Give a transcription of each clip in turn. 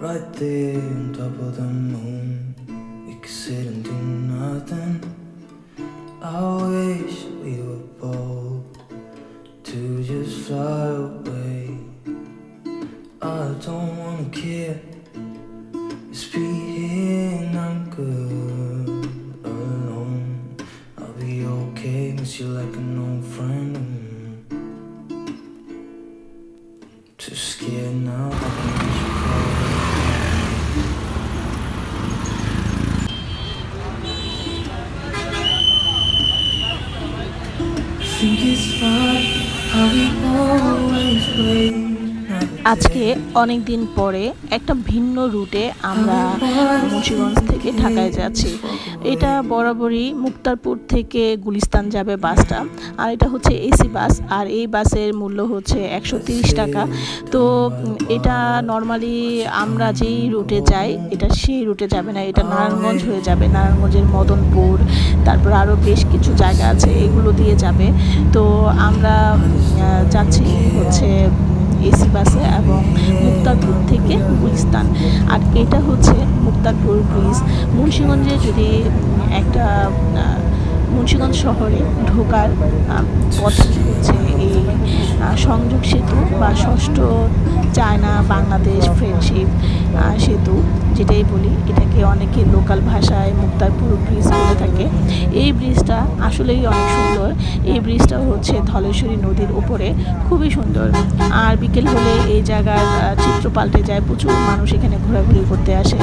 Right there on top of the moon, we could sit and do nothing. I wish we were bold to just fly away. I don't wanna care. Just I'm good alone. I'll be okay, miss you like an old friend. Too scared now, hurry আজকে অনেক দিন পরে একটা ভিন্ন রুটে আমরা মুন্সিগঞ্জ থেকে ঢাকায় যাচ্ছি। এটা বরাবরই মুক্তারপুর থেকে গুলিস্তান যাবে বাসটা। আর এটা হচ্ছে এসি বাস। আর এই বাসের মূল্য হচ্ছে একশো টাকা। তো এটা নর্মালি আমরা যেই রুটে যাই, এটা সেই রুটে যাবে না। এটা নারায়ণগঞ্জ হয়ে যাবে। নারায়ণগঞ্জের মদনপুর, তারপর আরও বেশ কিছু জায়গা আছে। এগুলো দিয়ে যাবে। তো আমরা যাচ্ছি হচ্ছে এসি বাসে এবং মুক্তাপুর থেকে গুলিস্তান। আর এটা হচ্ছে মুক্তাপুর ব্রিজ। মুন্সিগঞ্জে যদি একটা মুন্সিগঞ্জ শহরে ঢোকার পথ হচ্ছে এই সংযোগ সেতু বা ষষ্ঠ চায়না বাংলাদেশ ফ্রেন্ডশিপ আহ, সেতু যেটাই বলি এটাকে অনেকে লোকাল ভাষায় মুক্তারপুর ব্রিজ বলে থাকে। এই ব্রিজটা আসলেই অনেক সুন্দর। এই ব্রিজটা হচ্ছে ধলেশ্বরী নদীর উপরে খুবই সুন্দর। আর বিকেল হলে এই জায়গার চিত্র পাল্টে যায় প্রচুর মানুষ এখানে ঘোরাঘুরি করতে আসে।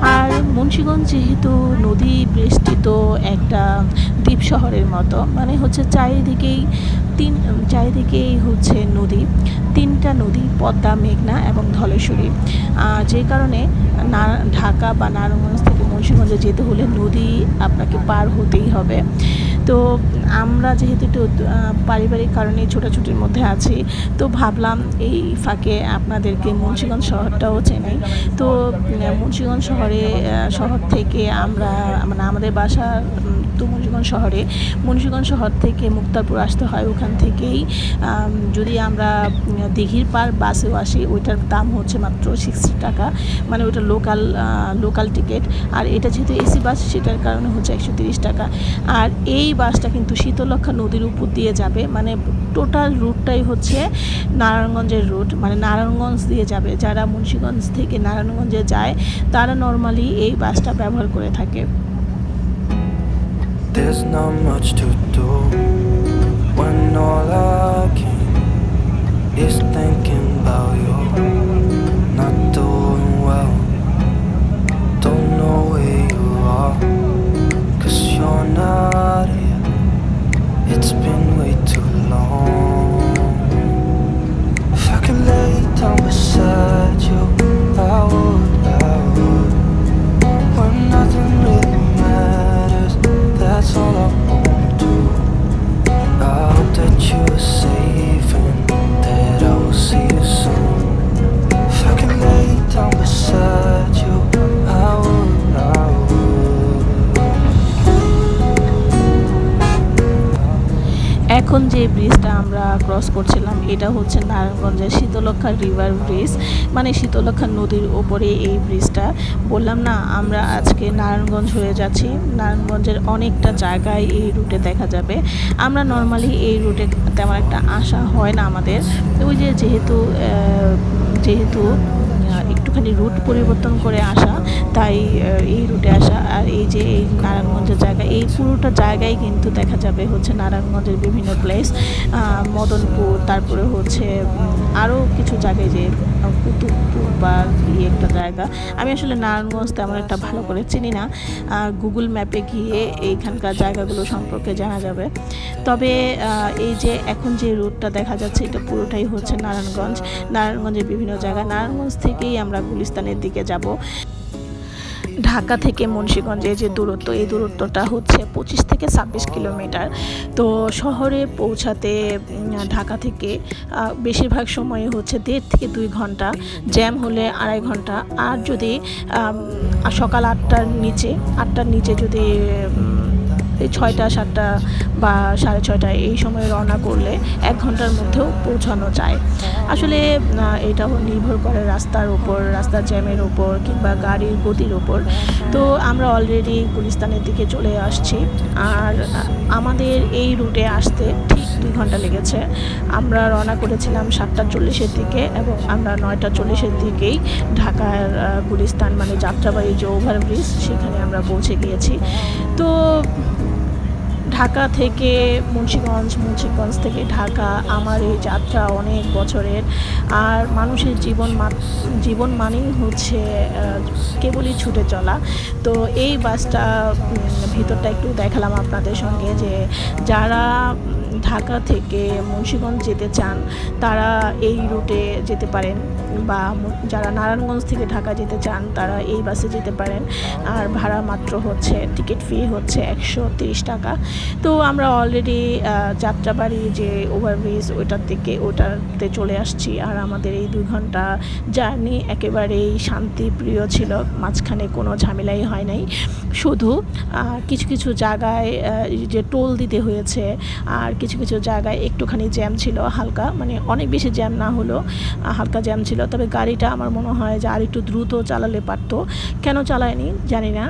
আর মুন্সীগঞ্জ যেহেতু নদী বেষ্টিত একটা দ্বীপ শহরের মতো মানে হচ্ছে চারিদিকেই তিন চারিদিকেই হচ্ছে নদী, তিনটা নদী, পদ্মা, মেঘনা এবং ধলেশ্বরী। যে কারণে না, ঢাকা বা নারায়ণগঞ্জ থেকে মুন্সিগঞ্জে যেতে হলে নদী আপনাকে পার হতেই হবে। তো আমরা যেহেতু একটু পারিবারিক কারণে ছোটাছুটির মধ্যে আছি, তো ভাবলাম এই ফাঁকে আপনাদেরকে মুন্সিগঞ্জ শহরটাও চেনাই। তো মুন্সিগঞ্জ শহরে শহর থেকে আমরা মানে আমাদের বাসা তো মুন্সিগঞ্জ শহরে। মুন্সিগঞ্জ শহর থেকে মুক্তারপুর আসতে হয়। ওখান থেকেই যদি আমরা দিঘির পার বাসেও আসি, ওইটার দাম হচ্ছে মাত্র সিক্সটি টাকা। মানে ওইটা লোকাল লোকাল টিকিট আর এটা যেহেতু এসি বাস, সেটার কারণে হচ্ছে একশো তিরিশ টাকা। আর এই বাসটা কিন্তু শীতলক্ষা নদীর উপর দিয়ে যাবে। মানে টোটাল রুটটাই হচ্ছে নারায়ণগঞ্জের রুট মানে নারায়ণগঞ্জ দিয়ে যাবে। যারা মুন্সিগঞ্জ থেকে নারায়ণগঞ্জে যায়, তারা নর্মালি এই বাসটা ব্যবহার করে থাকে। There's not much to do when all I can is এখন যে ব্রিজটা আমরা ক্রস করছিলাম, এটা হচ্ছে নারায়ণগঞ্জের শীতলক্ষা রিভার ব্রিজ মানে শীতলক্ষা নদীর ওপরে এই ব্রিজটা বললাম, না, আমরা আজকে নারায়ণগঞ্জ হয়ে যাচ্ছি। নারায়ণগঞ্জের অনেকটা জায়গায় এই রুটে দেখা যাবে। আমরা নর্মালি এই রুটে তেমন একটা আশা হয় না আমাদের। ওই যে যেহেতু যেহেতু একটুখানি রুট পরিবর্তন করে আসা, তাই এই রুটে আসা আর এই যে এই নারায়ণগঞ্জের জায়গা, এই পুরোটা জায়গায় কিন্তু দেখা যাবে হচ্ছে নারায়ণগঞ্জের বিভিন্ন প্লেস মদনপুর, তারপরে হচ্ছে আরও কিছু জায়গায় যে কুতুবপুর বা এই একটা জায়গা। আমি আসলে নারায়ণগঞ্জ তেমন একটা ভালো করে চিনি না গুগল ম্যাপে গিয়ে এইখানকার জায়গাগুলো সম্পর্কে জানা যাবে। তবে এই যে এখন যে রুটটা দেখা যাচ্ছে, এটা পুরোটাই হচ্ছে নারায়ণগঞ্জ, নারায়ণগঞ্জের বিভিন্ন জায়গা। নারায়ণগঞ্জ থেকেই আমরা গুলিস্তানের দিকে যাব। ঢাকা থেকে মুন্সিগঞ্জে যে দূরত্ব, এই দূরত্বটা হচ্ছে পঁচিশ থেকে ছাব্বিশ কিলোমিটার। তো শহরে পৌঁছাতে ঢাকা থেকে বেশিরভাগ সময়ে হচ্ছে দেড় থেকে দুই ঘণ্টা। জ্যাম হলে আড়াই ঘণ্টা। আর যদি সকাল আটটার নিচে আটটার নিচে যদি ছয়টা, সাতটা বা সাড়ে ছয়টা এই সময় রওনা করলে এক ঘণ্টার মধ্যেও পৌঁছানো যায়। আসলে এটা নির্ভর করে রাস্তার উপর রাস্তার জ্যামের উপর কিংবা গাড়ির গতির উপর তো আমরা অলরেডি গুলিস্তানের দিকে চলে আসছি। আর আমাদের এই রুটে আসতে দুই ঘণ্টা লেগেছে। আমরা রওনা করেছিলাম সাতটা চল্লিশের দিকে এবং আমরা নয়টা চল্লিশের দিকেই ঢাকার গুলিস্তান মানে যাত্রাবাড়ি যে ওভারব্রিজ সেখানে আমরা পৌঁছে গিয়েছি। তো ঢাকা থেকে মুন্সিগঞ্জ মুন্সিগঞ্জ থেকে ঢাকা আমার এই যাত্রা অনেক বছরের। আর মানুষের জীবন জীবন মানেই হচ্ছে কেবলই ছুটে চলা। তো এই বাসটা ভিতরটা একটু দেখালাম আপনাদের সঙ্গে যে যারা ঢাকা থেকে মুন্সিগঞ্জ যেতে চান তারা এই রুটে যেতে পারেন। বা যারা নারায়ণগঞ্জ থেকে ঢাকা যেতে চান, তারা এই বাসে যেতে পারেন। আর ভাড়া মাত্র হচ্ছে, টিকিট ফি হচ্ছে একশো টাকা। তো আমরা অলরেডি যাত্রাবাড়ি যে ওভারব্রিজ ওইটার থেকে ওটাতে চলে আসছি। আর আমাদের এই দুই ঘণ্টা জার্নি একেবারেই শান্তিপ্রিয় ছিল। মাঝখানে কোনো ঝামেলাই হয় নাই। শুধু কিছু কিছু জায়গায় যে টোল দিতে হয়েছে, আর কিছু কিছু জায়গায় একটুখানি জ্যাম ছিল, হালকা মানে অনেক বেশি জ্যাম না হলো হালকা জ্যাম ছিল। তবে গাড়িটা আমার মনে হয় যে আর একটু দ্রুত চালালে পারত। কেন চালায়নি? জানি না।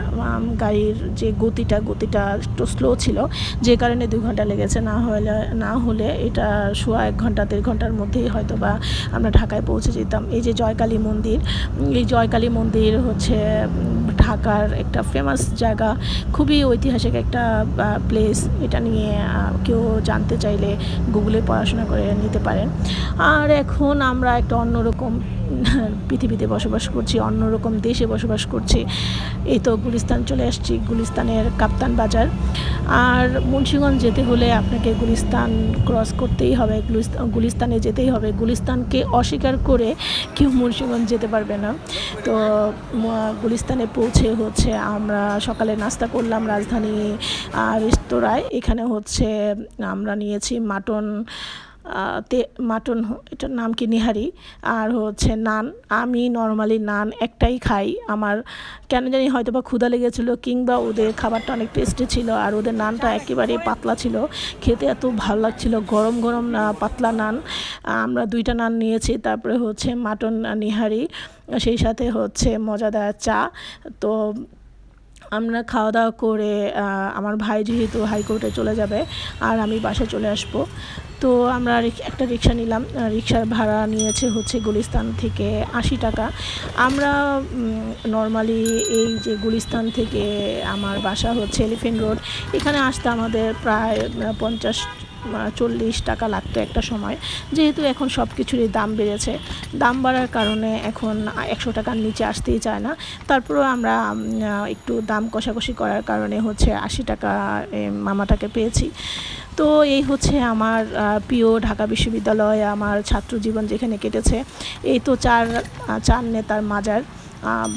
গাড়ির যে গতিটা গতিটা একটু স্লো ছিল। যে কারণে দু ঘণ্টা লেগেছে। না হলে না হলে এটা শোয়া এক ঘণ্টা, দেড় ঘণ্টার মধ্যেই হয়তো বা আমরা ঢাকায় পৌঁছে যেতাম। এই যে জয়কালী মন্দির এই জয়কালী মন্দির হচ্ছে ঢাকার একটা ফেমাস জায়গা, খুবই ঐতিহাসিক একটা প্লেস এটা নিয়ে কেউ জানতে চাইলে গুগলে পড়াশোনা করে নিতে পারেন। আর এখন আমরা একটা অন্যরকম পৃথিবীতে বসবাস করছি, অন্যরকম দেশে বসবাস করছি। এই তো গুলিস্তান চলে আসছি, গুলিস্তানের কাপ্তান বাজার। আর মুন্সিগঞ্জ যেতে হলে আপনাকে গুলিস্তান ক্রস করতেই হবে গুলিস্তান যেতেই হবে। গুলিস্তানকে অস্বীকার করে কেউ মুন্সিগঞ্জ যেতে পারবে না। তো গুলিস্তানে পৌঁছে হচ্ছে আমরা সকালে নাস্তা করলাম রাজধানী রেস্তোরাঁয়। এখানে হচ্ছে আমরা নিয়েছি মাটন তে মাটন এটার নাম কি নিহারি? আর হচ্ছে নান। আমি নর্মালি নান একটাই খাই। আমার কেন জানি হয়তো বা ক্ষুধা লেগেছিলো কিংবা ওদের খাবারটা অনেক টেস্টি ছিল আর ওদের নানটা একেবারেই পাতলা ছিল। খেতে এত ভালো লাগছিল। গরম গরম পাতলা নান। আমরা দুইটা নান নিয়েছি। তারপরে হচ্ছে মাটন নিহারি। সেই সাথে হচ্ছে মজাদার চা। তো আমরা খাওয়া দাওয়া করে আমার ভাই যেহেতু হাইকোর্টে চলে যাবে, আর আমি বাসায় চলে আসব। তো আমরা একটা রিক্সা নিলাম রিক্সার ভাড়া নিয়েছে হচ্ছে গুলিস্তান থেকে আশি টাকা। আমরা নর্মালি এই যে গুলিস্তান থেকে আমার বাসা হচ্ছে এলিফেন্ট রোড এখানে আসতে আমাদের প্রায় পঞ্চাশ চল্লিশ টাকা লাগতো একটা সময়। যেহেতু এখন সব কিছুরই দাম বেড়েছে। দাম বাড়ার কারণে এখন একশো টাকার নিচে আসতেই চায় না। তারপরেও আমরা একটু দাম কষাকষি করার কারণে হচ্ছে আশি টাকা মামাটাকে পেয়েছি। তো এই হচ্ছে আমার প্রিয় ঢাকা বিশ্ববিদ্যালয়, আমার ছাত্র জীবন যেখানে কেটেছে। এই তো চার চার নেতার মাজার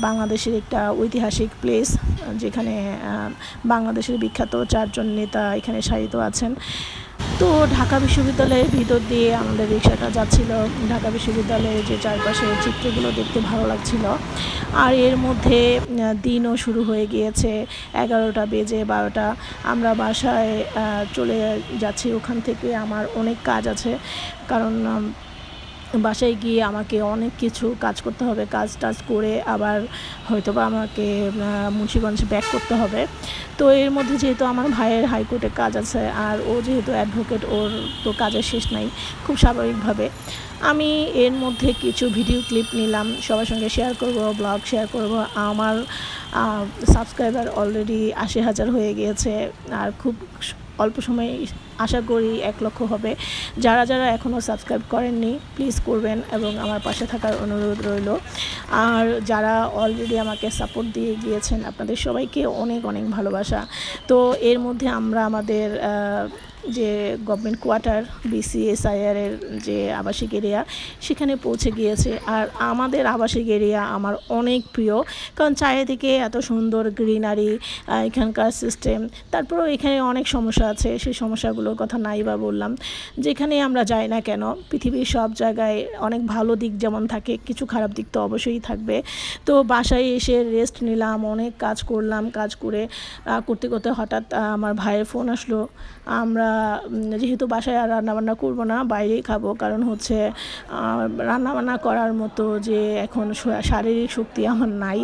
বাংলাদেশের একটা ঐতিহাসিক প্লেস যেখানে বাংলাদেশের বিখ্যাত চারজন নেতা এখানে শায়িত আছেন। তো ঢাকা বিশ্ববিদ্যালয়ের ভিতর দিয়ে আমাদের রিক্সাটা যাচ্ছিল। ঢাকা বিশ্ববিদ্যালয়ের যে চারপাশের চিত্রগুলো দেখতে ভালো লাগছিল। আর এর মধ্যে দিনও শুরু হয়ে গিয়েছে। এগারোটা বেজে বারোটা। আমরা বাসায় চলে যাচ্ছি। ওখান থেকে আমার অনেক কাজ আছে। কারণ বাসায় গিয়ে আমাকে অনেক কিছু কাজ করতে হবে, কাজ টাজ করে আবার হয়তো বা আমাকে মুন্সিগঞ্জ ব্যাক করতে হবে। তো এর মধ্যে যেহেতু আমার ভাইয়ের হাইকোর্টে কাজ আছে আর ও যেহেতু অ্যাডভোকেট ওর তো কাজের শেষ নাই খুব স্বাভাবিকভাবে। আমি এর মধ্যে কিছু ভিডিও ক্লিপ নিলাম, সবার সঙ্গে শেয়ার করব ব্লগ শেয়ার করব। আমার সাবস্ক্রাইবার অলরেডি আশি হাজার হয়ে গিয়েছে আর খুব অল্প সময় আশা করি এক লক্ষ হবে। যারা যারা এখনও সাবস্ক্রাইব করেননি প্লিজ করবেন এবং আমার পাশে থাকার অনুরোধ রইল। আর যারা অলরেডি আমাকে সাপোর্ট দিয়ে গিয়েছেন, আপনাদের সবাইকে অনেক অনেক ভালোবাসা। তো এর মধ্যে আমরা আমাদের যে গভর্নমেন্ট কোয়ার্টার বিসিএসআইআর এর যে আবাসিক এরিয়া সেখানে পৌঁছে গিয়েছে। আর আমাদের আবাসিক এরিয়া আমার অনেক প্রিয়, কারণ চারিদিকে এত সুন্দর গ্রিনারি এখানকার সিস্টেম তারপরেও এখানে অনেক সমস্যা আছে। সেই সমস্যাগুলোর কথা নাই বা বললাম, যেখানে আমরা যাই না কেন, পৃথিবীর সব জায়গায় অনেক ভালো দিক যেমন থাকে, কিছু খারাপ দিক তো অবশ্যই থাকবে। তো বাসায় এসে রেস্ট নিলাম, অনেক কাজ করলাম, কাজ করে করতে করতে হঠাৎ আমার ভাইয়ের ফোন আসলো। আমরা যেহেতু বাসায় আর রান্নাবান্না করব না, বাইরেই খাব, কারণ হচ্ছে রান্নাবান্না করার মতো যে এখন শারীরিক শক্তি আমার নাই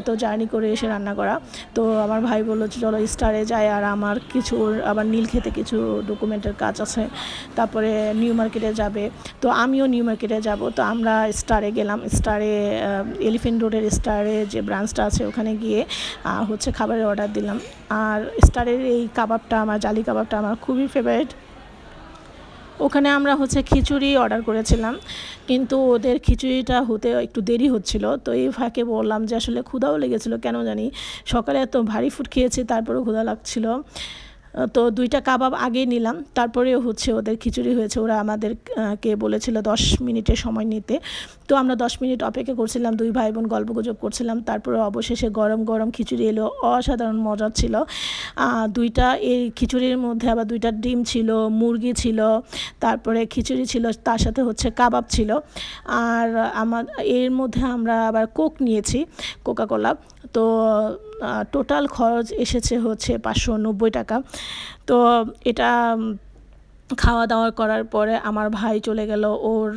এত জার্নি করে এসে রান্না করা। তো আমার ভাই বলল চলো স্টারে যাই, আর আমার কিছু আবার নীল খেতে কিছু ডকুমেন্টের কাজ আছে, তারপরে নিউ মার্কেটে যাবে। তো আমিও নিউ মার্কেটে যাব। তো আমরা স্টারে গেলাম। স্টারে এলিফেন্ট রোডের স্টারে যে ব্রাঞ্চটা আছে, ওখানে গিয়ে হচ্ছে খাবারের অর্ডার দিলাম। আর স্টারের এই কাবাবটা আমার, জালি কাবাবটা আমার খুবই ফেভারিট ওখানে আমরা হচ্ছে খিচুড়ি অর্ডার করেছিলাম। কিন্তু ওদের খিচুড়িটা হতে একটু দেরি হচ্ছিল। তো এই ফাঁকে বললাম যে, আসলে ক্ষুধাও লেগেছিল, কেন জানি? সকালে এত ভারী ফুড খেয়েছি, তারপরেও ক্ষুধা লাগছিল। তো দুইটা কাবাব আগে নিলাম। তারপরে হচ্ছে ওদের খিচুড়ি হয়েছে। ওরা আমাদের কে বলেছিল দশ মিনিটের সময় নিতে। তো আমরা দশ মিনিট অপেক্ষা করছিলাম, দুই ভাই বোন গল্পগুজব করছিলাম। তারপরে অবশেষে গরম গরম খিচুড়ি এলো, অসাধারণ মজার ছিল। দুইটা এই খিচুড়ির মধ্যে আবার দুইটা ডিম ছিল, মুরগি ছিল, তারপরে খিচুড়ি ছিল, তার সাথে হচ্ছে কাবাব ছিল। আর আমার, এর মধ্যে আমরা আবার কোক নিয়েছি কোকা কোলা তো টোটাল খরচ এসেছে হচ্ছে পাঁচশো নব্বই টাকা। তো এটা খাওয়া দাওয়া করার পরে আমার ভাই চলে গেল, ওর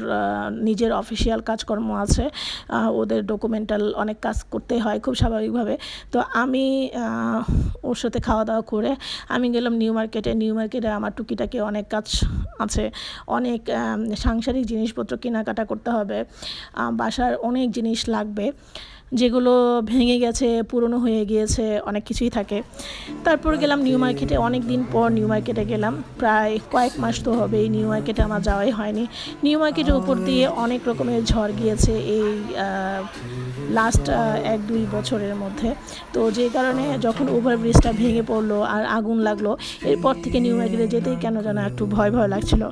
নিজের অফিসিয়াল কাজকর্ম আছে ওদের ডকুমেন্টাল অনেক কাজ করতে হয় খুব স্বাভাবিকভাবে। তো আমি ওর সাথে খাওয়া দাওয়া করে আমি গেলাম নিউ মার্কেটে। নিউ মার্কেটে আমার টুকিটাকি অনেক কাজ আছে, অনেক সাংসারিক জিনিসপত্র কেনাকাটা করতে হবে বাসার অনেক জিনিস লাগবে। যেগুলো ভেঙে গেছে পুরনো হয়ে গিয়েছে অনেক কিছুই থাকে। তারপর গেলাম নিউ মার্কেটে অনেক দিন পর নিউ মার্কেটে গেলাম। প্রায় কয়েক মাস তো হবে এই নিউ মার্কেটে আমার যাওয়াই হয়নি। নিউ মার্কেটের উপর দিয়ে অনেক রকমের ঝড় গিয়েছে এই লাস্ট এক দুই বছরের মধ্যে। তো যে কারণে যখন ওভারব্রিজটা ভেঙে পড়ল আর আগুন লাগল এরপর থেকে নিউ মার্কেটে যেতেই কেন যেন একটু ভয় ভয় লাগছিল।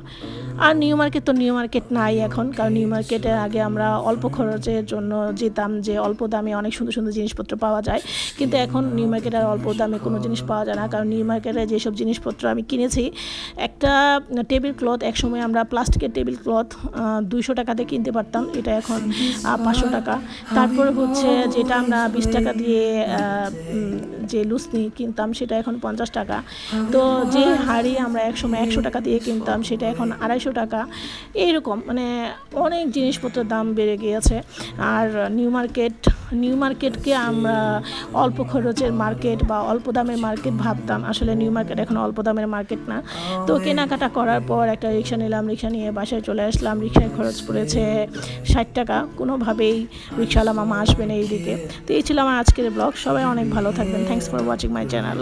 আর নিউ মার্কেট তো নিউ মার্কেট নাই এখন, কারণ নিউ মার্কেটে আগে আমরা অল্প খরচের জন্য যেতাম যে অল্প দামে অনেক সুন্দর সুন্দর জিনিসপত্র পাওয়া যায়। কিন্তু এখন নিউ মার্কেটে আর অল্প দামে কোনো জিনিস পাওয়া যায় না, কারণ নিউ মার্কেটে যেসব জিনিসপত্র আমি কিনেছি, একটা টেবিল ক্লথ একসময় আমরা প্লাস্টিকের টেবিল ক্লথ দুইশো টাকাতে কিনতে পারতাম, এটা এখন পাঁচশো টাকা। তারপরে হচ্ছে যেটা আমরা বিশ টাকা দিয়ে যে লুসনি কিনতাম, সেটা এখন পঞ্চাশ টাকা। তো যে হাড়ি আমরা একসময় একশো টাকা দিয়ে কিনতাম, সেটা এখন আড়াইশো টাকা। এইরকম মানে অনেক জিনিসপত্রের দাম বেড়ে গিয়েছে। আর নিউ মার্কেট নিউ মার্কেটকে আমরা অল্প খরচের মার্কেট বা অল্প দামের মার্কেট ভাবতাম। আসলে নিউ মার্কেট এখন অল্প দামের মার্কেট না। তো কেনাকাটা করার পর একটা রিক্সা নিলাম রিক্সা নিয়ে বাসায় চলে আসলাম। রিক্সায় খরচ পড়েছে ষাট টাকা। কোনোভাবেই রিক্সাওয়ালা মামা আসবে না এইদিকে। তো এই ছিল আমার আজকের ব্লগ। সবাই অনেক ভালো থাকবেন। Thanks for watching my channel